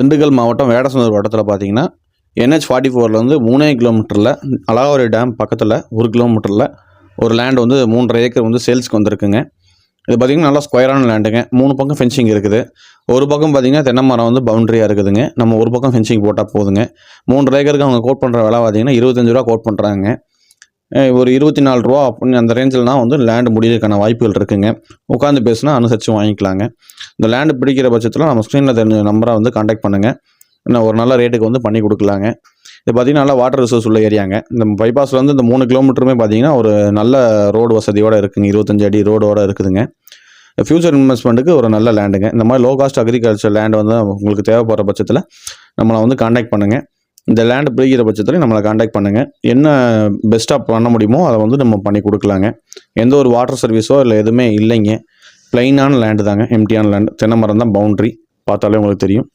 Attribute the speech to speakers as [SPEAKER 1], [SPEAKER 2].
[SPEAKER 1] திண்டுக்கல் மாவட்டம் வேடசந்தூர் வட்டத்தில் பார்த்தீங்கன்னா என்ஹெச் ஃபார்ட்டி ஃபோர்லேருந்து மூணே கிலோமீட்டரில் அழகாவரி டேம் பக்கத்தில் ஒரு கிலோமீட்டரில் ஒரு லேண்ட் வந்து மூன்றரை ஏக்கர் வந்து சேல்ஸ்க்கு வந்திருக்குங்க. இது பார்த்திங்கன்னா நல்லா ஸ்கொயரான லேண்டுங்க மூணு பக்கம் ஃபென்சிங் இருக்குது. ஒரு பக்கம் பார்த்திங்கன்னா தென்னை மரம் வந்து பவுண்டரியாக இருக்குதுங்க. நம்ம ஒரு பக்கம் ஃபென்சிங் போட்டால் போதுங்க. மூன்று ஏக்கருக்கு அவங்க கோட் பண்ணுற விலை பார்த்திங்கன்னா இருபத்தஞ்சு ரூபா கோட் பண்ணுறாங்க ஒரு இருபத்தி நாலு ரூபா அப்படின்னு அந்த ரேஞ்சில்னா வந்து லேண்டு முடியறதுக்கான வாய்ப்புகள் இருக்குங்க. உட்காந்து பேசுனா அனுசரித்து வாங்கிக்கலாங்க. இந்த லேண்டு பிடிக்கிற பட்சத்தில் நம்ம ஸ்க்ரீனில் தெரிஞ்ச நம்பரை வந்து காண்டாக்ட் பண்ணுங்கள் இன்னும் ஒரு நல்ல ரேட்டுக்கு வந்து பண்ணி கொடுக்கலாங்க. இது பார்த்திங்கன்னா நல்லா வாட்டர் ரிசோர்ஸ் உள்ள ஏரியாங்க இந்த பைபாஸ்லேருந்து இந்த மூணு கிலோமீட்டருமே பார்த்தீங்கன்னா ஒரு நல்ல ரோடு வசதியோடு இருக்குங்க. இருபத்தஞ்சு அடி ரோடோடு இருக்குதுங்க. ஃப்யூச்சர் இன்வெஸ்ட்மெண்ட்டுக்கு ஒரு நல்ல லேண்டுங்க இந்த மாதிரி லோ காஸ்ட் அக்ரிகல்ச்சர் லேண்ட் வந்து உங்களுக்கு தேவைப்படுற பட்சத்தில் நம்மளை வந்து காண்டாக்ட் பண்ணுங்கள் இந்த லேண்டு பிடிக்கிற பட்சத்தில் நம்மளை காண்டாக்ட் பண்ணுங்கள் என்ன பெஸ்ட்டாக பண்ண முடியுமோ அதை வந்து நம்ம பண்ணி கொடுக்கலாங்க. எந்த ஒரு வாட்டர் சர்வீஸோ இல்லை எதுவுமே இல்லைங்க. பிளைனான லேண்டு தாங்க. எம்டியான லேண்டு தென்னை மரம் தான் பவுண்ட்ரி பார்த்தாலே உங்களுக்கு தெரியும்.